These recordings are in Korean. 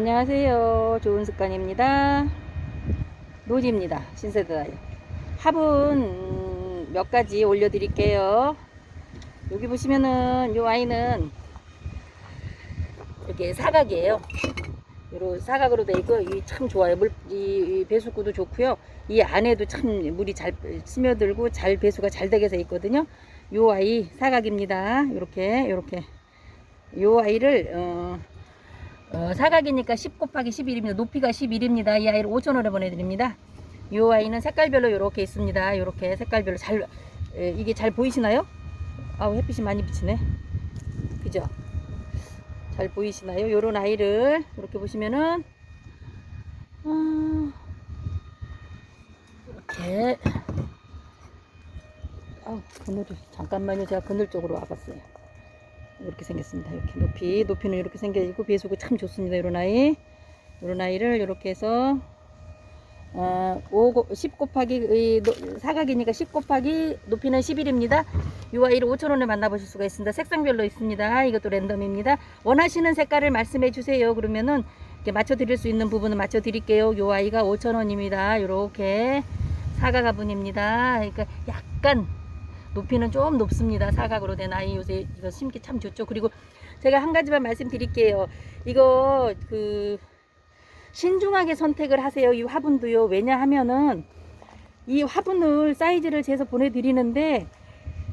안녕하세요. 좋은 습관입니다. 노지입니다. 신세대다요. 합은 음, 몇 가지 올려드릴게요. 여기 보시면은 이 아이는 이렇게 사각이에요. 요런 사각으로 돼 있고 이 참 좋아요. 물, 이, 이 배수구도 좋고요. 이 안에도 참 물이 잘 스며들고 잘 배수가 잘 되게 돼 있거든요. 요 아이 사각입니다. 요렇게 요렇게 요 아이를 어, 어, 사각이니까 10 곱하기 11입니다. 높이가 11입니다. 이 아이를 5,000원에 보내드립니다. 이 아이는 색깔별로 이렇게 있습니다. 이렇게 색깔별로 잘 에, 이게 잘 보이시나요? 아우 햇빛이 많이 비치네. 그죠? 잘 보이시나요? 요런 아이를 이렇게 보시면은 어, 이렇게 아우 그늘이 잠깐만요. 제가 그늘 쪽으로 와봤어요. 이렇게 생겼습니다. 이렇게 높이 높이는 이렇게 생겨있고 배수구 참 좋습니다. 이런 아이 이런 아이를 이렇게 해서 어, 5, 10 곱하기 사각이니까 10 곱하기 높이는 11입니다. 이 아이를 5,000원에 만나보실 수가 있습니다. 색상별로 있습니다. 이것도 랜덤입니다. 원하시는 색깔을 말씀해 주세요. 그러면은 이렇게 맞춰 드릴 수 있는 부분은 맞춰 드릴게요. 이 아이가 5,000원입니다. 이렇게 사각 화분입니다. 그러니까 약간 높이는 좀 높습니다. 사각으로 된 아이 요새 이거 심기 참 좋죠. 그리고 제가 한 가지만 말씀드릴게요. 이거 그 신중하게 선택을 하세요. 이 화분도요. 왜냐하면은 이 화분을 사이즈를 재서 보내드리는데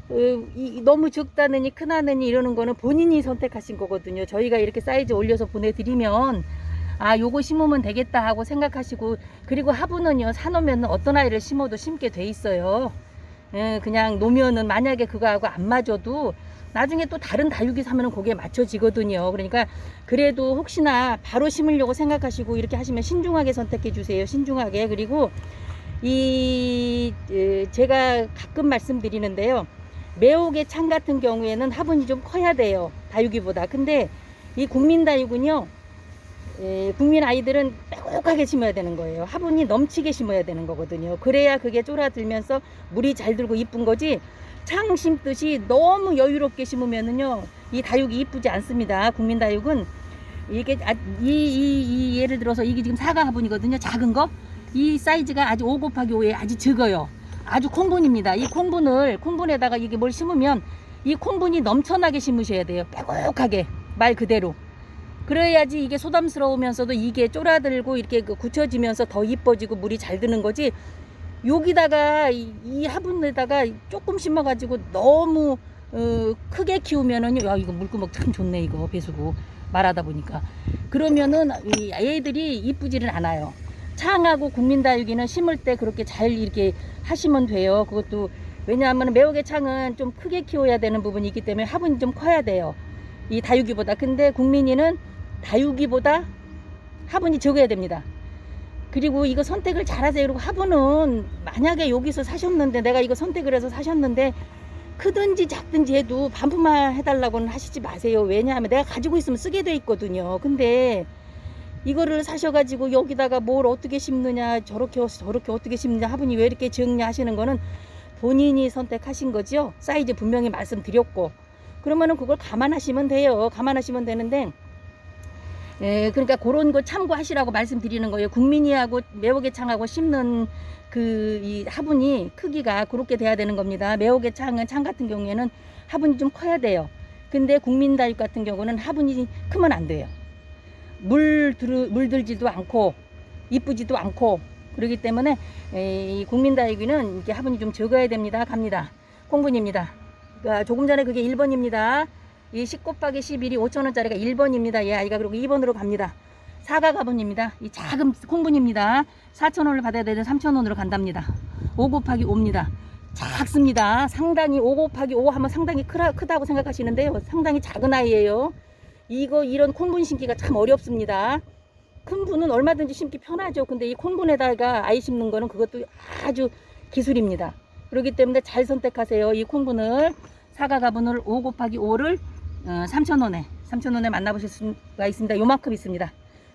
어, 이, 너무 적다느니 크다느니 이러는 거는 본인이 선택하신 거거든요. 저희가 이렇게 사이즈 올려서 보내드리면 아 요거 심으면 되겠다 하고 생각하시고 그리고 화분은요 사놓으면 어떤 아이를 심어도 심게 돼 있어요. 예, 그냥 놓으면은 만약에 그거하고 안 맞아도 나중에 또 다른 다육이 사면은 거기에 맞춰지거든요. 그러니까 그래도 혹시나 바로 심으려고 생각하시고 이렇게 하시면 신중하게 선택해 주세요. 신중하게. 그리고 이 에, 제가 가끔 말씀드리는데요. 매혹의 창 같은 경우에는 화분이 좀 커야 돼요. 다육이보다. 근데 이 국민 다육은요. 에, 국민 아이들은 빼곡하게 심어야 되는 거예요. 화분이 넘치게 심어야 되는 거거든요. 그래야 그게 쫄아들면서 물이 잘 들고 이쁜 거지. 창 심듯이 너무 여유롭게 심으면은요, 이 다육이 이쁘지 않습니다. 국민 다육은 이게 아, 이, 이, 이 예를 들어서 이게 지금 사과 화분이거든요. 작은 거. 이 사이즈가 아주 5 곱하기 5에 아주 적어요. 아주 콩분입니다. 이 콩분을 콩분에다가 이게 뭘 심으면 이 콩분이 넘쳐나게 심으셔야 돼요. 빼곡하게 말 그대로. 그래야지 이게 소담스러우면서도 이게 쫄아들고 이렇게 그 굳혀지면서 더 이뻐지고 물이 잘 드는 거지. 여기다가 이, 이 화분에다가 조금 심어가지고 너무 어, 크게 키우면은 야 이거 물구멍 참 좋네 이거 배수구 말하다 보니까 그러면은 이 애들이 이쁘지는 않아요. 창하고 국민다육이는 심을 때 그렇게 잘 이렇게 하시면 돼요. 그것도 왜냐하면 매혹의 창은 좀 크게 키워야 되는 부분이 있기 때문에 화분이 좀 커야 돼요. 이 다육이보다. 근데 국민이는 다육이보다 화분이 적어야 됩니다. 그리고 이거 선택을 잘 하세요. 그리고 화분은 만약에 여기서 사셨는데 내가 이거 선택을 해서 사셨는데 크든지 작든지 해도 반품만 해달라고는 하시지 마세요. 왜냐하면 내가 가지고 있으면 쓰게 돼 있거든요. 근데 이거를 사셔가지고 여기다가 뭘 어떻게 심느냐 저렇게 저렇게 어떻게 심느냐 화분이 왜 이렇게 적냐 하시는 거는 본인이 선택하신 거죠. 사이즈 분명히 말씀드렸고 그러면은 그걸 감안하시면 돼요. 감안하시면 되는데 예, 그러니까 그런 거 참고하시라고 말씀드리는 거예요. 국민이하고 매혹의 창하고 심는 그 이 화분이 크기가 그렇게 돼야 되는 겁니다. 매혹의 창은 창 같은 경우에는 화분이 좀 커야 돼요. 근데 국민다육 같은 경우는 화분이 크면 안 돼요. 물 들, 물 들지도 않고 이쁘지도 않고 그렇기 때문에 에, 이 국민다육이는 이게 화분이 좀 적어야 됩니다. 갑니다. 콩분입니다. 아, 조금 전에 그게 1번입니다. 이10 곱하기 11이 5천원짜리가 1번입니다. 예, 아이가 그리고 2번으로 갑니다. 사과 가분입니다. 이 작은 콩분입니다. 4천원을 받아야 되는 3천원으로 간답니다. 5 곱하기 5입니다. 작습니다. 상당히 5 곱하기 5 하면 상당히 크라, 크다고 생각하시는데요. 상당히 작은 아이예요. 이거 이런 콩분 심기가 참 어렵습니다. 큰 분은 얼마든지 심기 편하죠. 근데 이 콩분에다가 아이 심는 거는 그것도 아주 기술입니다. 그렇기 때문에 잘 선택하세요. 이 콩분을 사과 가분을 5 곱하기 5를 어, 3,000원에 3,000원에 만나보실 수가 있습니다. 요만큼 있습니다.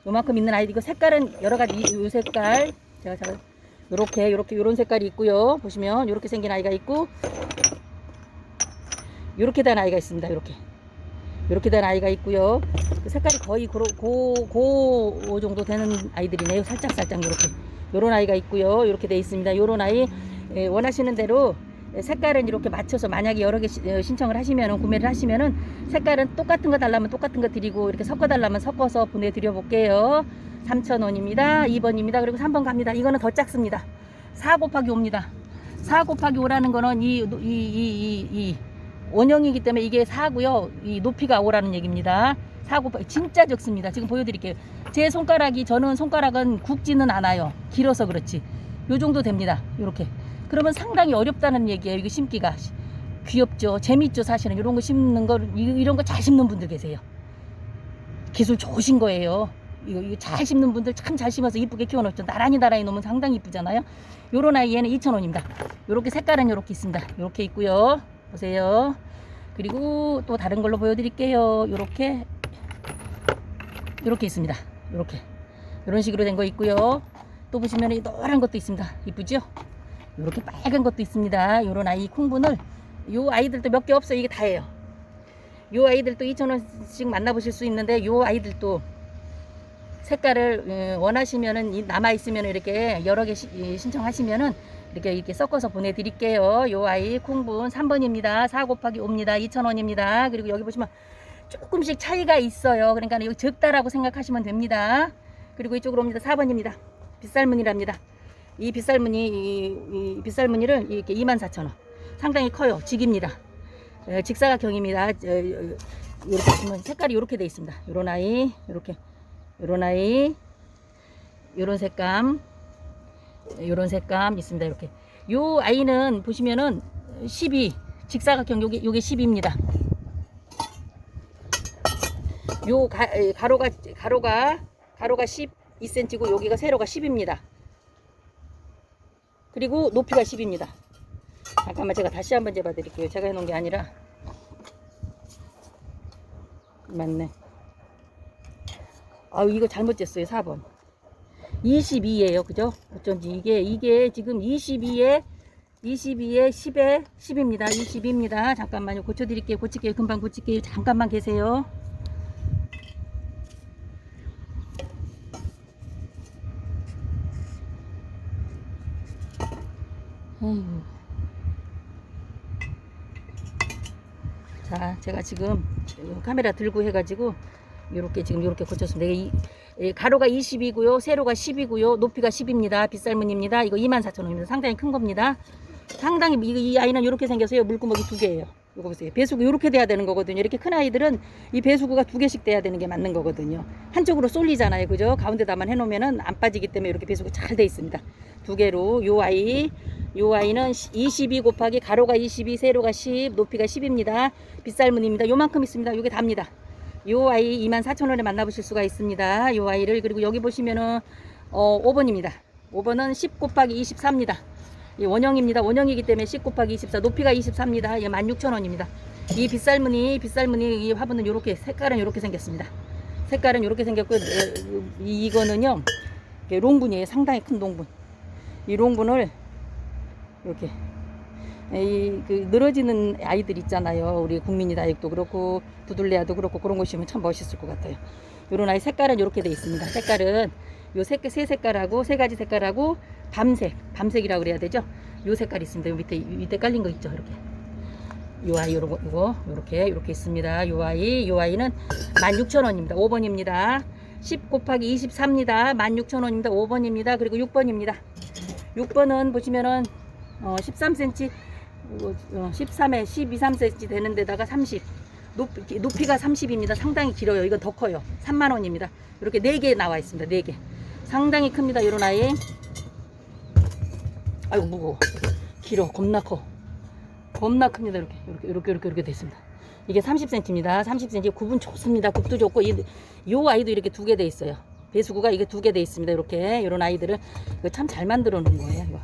요만큼 있는 아이디 이거 색깔은 여러 가지 이- 요 색깔 제가 잘 요렇게 요렇게 요런 색깔이 있고요. 보시면 요렇게 생긴 아이가 있고 요렇게 된 아이가 있습니다. 요렇게 이렇게 된 아이가 있고요. 그 색깔이 거의 고, 고, 고 정도 되는 아이들이네요. 살짝 살짝 이렇게 요런 아이가 있고요. 이렇게 돼 있습니다. 요런 아이 예, 원하시는 대로 색깔은 이렇게 맞춰서 만약에 여러 개 시- 어, 신청을 하시면 구매를 하시면은 색깔은 똑같은 거 달라면 똑같은 거 드리고 이렇게 섞어 달라면 섞어서 보내드려 볼게요. 3,000원입니다. 2번입니다. 그리고 3번 갑니다. 이거는 더 작습니다. 4 곱하기 5입니다. 4 곱하기 5라는 거는 이, 이, 이, 이, 이 원형이기 때문에 이게 4고요. 이 높이가 5라는 얘기입니다. 4 곱하기 진짜 적습니다. 지금 보여드릴게요. 제 손가락이 저는 손가락은 굵지는 않아요. 길어서 그렇지. 요 정도 됩니다. 요렇게. 그러면 상당히 어렵다는 얘기예요. 이거 심기가. 귀엽죠. 재밌죠. 사실은 이런 거 심는 거 이- 이런 거 잘 심는 분들 계세요. 기술 좋으신 거예요. 이거, 이거 잘 심는 분들 참 잘 심어서 이쁘게 키워놓죠. 나란히 나란히 놓으면 상당히 이쁘잖아요. 요런 아이에는 2,000원입니다. 요렇게 색깔은 요렇게 있습니다. 요렇게 있고요. 보세요. 그리고 또 다른 걸로 보여드릴게요. 요렇게 요렇게 있습니다. 요렇게 이런 식으로 된 거 있고요. 또 보시면 이 노란 것도 있습니다. 이쁘죠? 요렇게 빨간 것도 있습니다. 요런 아이 콩분을 요 아이들도 몇 개 없어요. 이게 다예요. 요 아이들도 2,000원씩 만나보실 수 있는데 요 아이들도 색깔을 어, 원하시면은 이 남아 있으면 이렇게 여러 개 신청하시면은 이렇게 이렇게 섞어서 보내드릴게요. 요 아이 콩분 3번입니다. 4 곱하기 5입니다. 2,000원입니다. 그리고 여기 보시면 조금씩 차이가 있어요. 그러니까 이거 적다라고 생각하시면 됩니다. 그리고 이쪽으로 옵니다. 4번입니다. 빗살무늬랍니다. 이 빗살무늬 이, 이 빗살무늬를 이렇게 24,000원. 상당히 커요. 직입니다. 에, 직사각형입니다. 이렇게 보시면 색깔이 이렇게 돼 있습니다. 요런 아이, 이렇게 요런 아이, 요런 색감, 요런 색감 있습니다. 이렇게. 요 아이는 보시면은 12 직사각형 요게 요게 10입니다. 요 가, 에, 가로가 가로가 가로가 12cm고 여기가 세로가 10입니다. 그리고 높이가 10입니다. 잠깐만 제가 다시 한번 재봐 드릴게요. 제가 해놓은 게 아니라 맞네. 아 이거 잘못 쟀어요. 4번. 22예요. 그죠? 어쩐지 이게 이게 지금 22에 22에 10에 10입니다. 22입니다. 잠깐만요. 고쳐 드릴게요. 고칠게요. 금방 고칠게요. 잠깐만 계세요. 아이고. 자, 제가 지금 카메라 들고 해가지고 이렇게 지금 이렇게 고쳤습니다. 이- 이 가로가 20이고요, 세로가 10이고요, 높이가 10입니다. 빗살무늬입니다. 이거 24,000원입니다. 상당히 큰 겁니다. 상당히 이, 이 아이는 이렇게 생겨서요. 물구멍이 두 개예요. 이거 보세요. 배수구 이렇게 돼야 되는 거거든요. 이렇게 큰 아이들은 이 배수구가 두 개씩 돼야 되는 게 맞는 거거든요. 한쪽으로 쏠리잖아요. 그죠? 가운데다만 해놓으면은 안 빠지기 때문에 이렇게 배수구 잘 돼 있습니다. 두 개로 요 아이 요 아이는 22 곱하기 가로가 22, 세로가 10, 높이가 10입니다. 빗살무늬입니다. 요만큼 있습니다. 요게 답니다. 요 아이 24,000원에 만나보실 수가 있습니다. 요 아이를 그리고 여기 보시면은 어 5번입니다. 5번은 10 곱하기 24입니다. 이 원형입니다. 원형이기 때문에 10 곱하기 24 높이가 24입니다. 예, 16,000원입니다. 이 빗살무늬 빗살무늬 이 화분은 이렇게 색깔은 이렇게 생겼습니다. 색깔은 이렇게 생겼고 어, 이- 이거는요 롱분이에요. 상당히 큰 롱분. 이 롱분을 이렇게 이그 늘어지는 아이들 있잖아요. 우리 국민이 다육도 그렇고 두들레아도 그렇고 그런 거 심으면 참 멋있을 것 같아요. 요런 아이 색깔은 이렇게 돼 있습니다. 색깔은 요 색, 세 색깔하고 세 가지 색깔하고 밤색, 밤색이라고 그래야 되죠. 요 색깔이 있습니다. 요 밑에 이 밑에 깔린 거 있죠. 이렇게. 요 아이 요런 거 요거 요렇게 요렇게 있습니다. 요 아이 요 아이는 16,000원입니다. 5번입니다. 10 곱하기 24입니다. 16,000원입니다. 5번입니다. 그리고 6번입니다. 6번은 보시면은 어, 13cm, 어, 13에 12, 3cm 되는 데다가 30. 높이, 높이가 30입니다. 상당히 길어요. 이건 더 커요. 3만원입니다. 이렇게 4개 나와 있습니다. 4개. 상당히 큽니다. 이런 아이. 아이고, 무거워. 길어. 겁나 커. 겁나 큽니다. 이렇게. 이렇게, 이렇게, 이렇게, 이렇게 됐습니다. 이게 30cm입니다. 30cm. 굽은 좋습니다. 굽도 좋고, 이, 요 아이도 이렇게 두 개 돼 있어요. 배수구가 이게 두 개 돼 있습니다. 이렇게. 이런 아이들을. 이거 참 잘 만들어 놓은 거예요. 이거.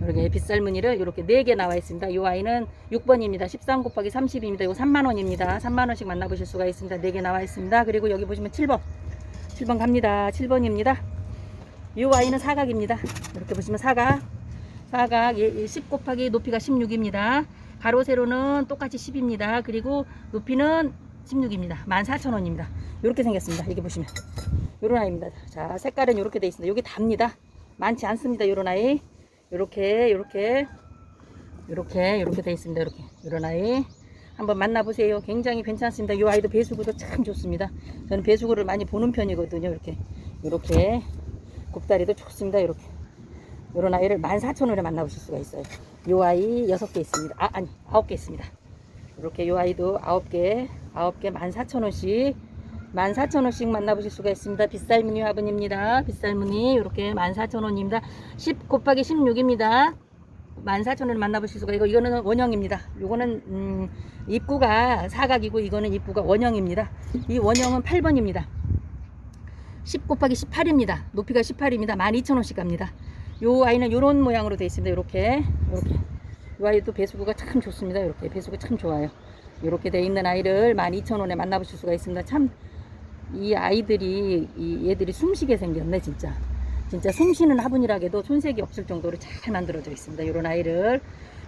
어. 이렇게 빗살무늬를 이렇게 네개 나와 있습니다. 이 아이는 6번입니다. 13 곱하기 30입니다. 이거 3만 원입니다. 3만 원씩 만나보실 수가 있습니다. 네개 나와 있습니다. 그리고 여기 보시면 7번. 7번 갑니다. 7번입니다. 이 아이는 사각입니다. 이렇게 보시면 사각. 사각 10 곱하기 높이가 16입니다. 가로 세로는 똑같이 10입니다. 그리고 높이는 16입니다. 14,000원입니다. 이렇게 생겼습니다. 이게 보시면. 요런 아이입니다. 자, 색깔은 이렇게 돼 있습니다. 여기 답니다. 많지 않습니다. 요런 아이. 요렇게, 요렇게, 요렇게, 요렇게 돼 있습니다. 이렇게. 요런 아이. 한번 만나보세요. 굉장히 괜찮습니다. 이 아이도 배수구도 참 좋습니다. 저는 배수구를 많이 보는 편이거든요. 이렇게. 요렇게. 곱다리도 좋습니다. 이렇게. 요런 아이를 14,000원에 만나보실 수가 있어요. 요 아이 6개 있습니다. 아, 아니, 9개 있습니다. 이렇게 요 아이도 9개, 9개 14,000원씩 14,000원씩 만나보실 수가 있습니다. 빗살무늬 화분입니다. 빗살무늬 이렇게 14,000원입니다. 10 곱하기 16입니다. 14,000원을 만나보실 수가 있고 이거는 원형입니다. 이거는 음, 입구가 사각이고 이거는 입구가 원형입니다. 이 원형은 8번입니다. 10 곱하기 18입니다. 높이가 18입니다. 12,000원씩 갑니다. 요 아이는 요런 모양으로 되어 있습니다. 이렇게 이렇게 이 아이도 배수구가 참 좋습니다. 이렇게 배수구 참 좋아요. 이렇게 돼 있는 아이를 12,000원에 만나보실 수가 있습니다. 참 이 아이들이 이 얘들이 숨쉬게 생겼네 진짜. 진짜 숨쉬는 화분이라게도 손색이 없을 정도로 잘 만들어져 있습니다. 이런 아이를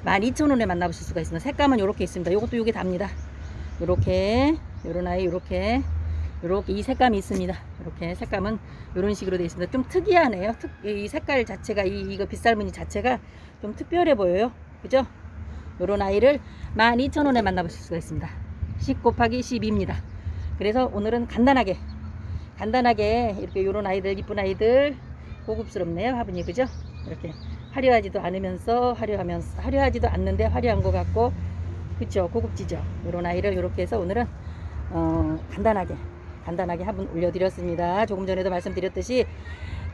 12,000원에 만나보실 수가 있습니다. 색감은 이렇게 있습니다. 이것도 이게 답니다. 이렇게 이런 아이 이렇게 이렇게 이 색감이 있습니다. 이렇게 색감은 이런 식으로 되어 있습니다. 좀 특이하네요. 특, 이 색깔 자체가 이 이거 빗살무늬 자체가 좀 특별해 보여요. 그죠? 이런 아이를 12,000원에 만나보실 수가 있습니다. 10 곱하기 12입니다. 그래서 오늘은 간단하게 간단하게 이렇게 이런 아이들 이쁜 아이들 고급스럽네요 화분이. 그죠? 이렇게 화려하지도 않으면서 화려하면서 화려하지도 않는데 화려한 것 같고 그쵸? 고급지죠? 이런 아이를 이렇게 해서 오늘은 어, 간단하게 간단하게 화분 올려드렸습니다. 조금 전에도 말씀드렸듯이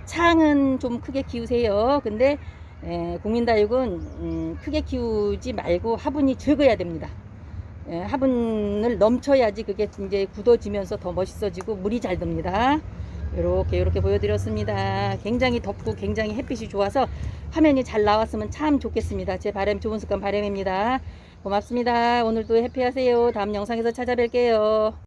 창은 좀 크게 키우세요. 근데 에, 국민다육은 음, 크게 키우지 말고 화분이 적어야 됩니다. 예, 화분을 넘쳐야지 그게 이제 굳어지면서 더 멋있어지고 물이 잘 듭니다. 이렇게 이렇게 보여드렸습니다. 굉장히 덥고 굉장히 햇빛이 좋아서 화면이 잘 나왔으면 참 좋겠습니다. 제 바람 좋은 습관 바람입니다. 고맙습니다. 오늘도 해피하세요. 다음 영상에서 찾아뵐게요.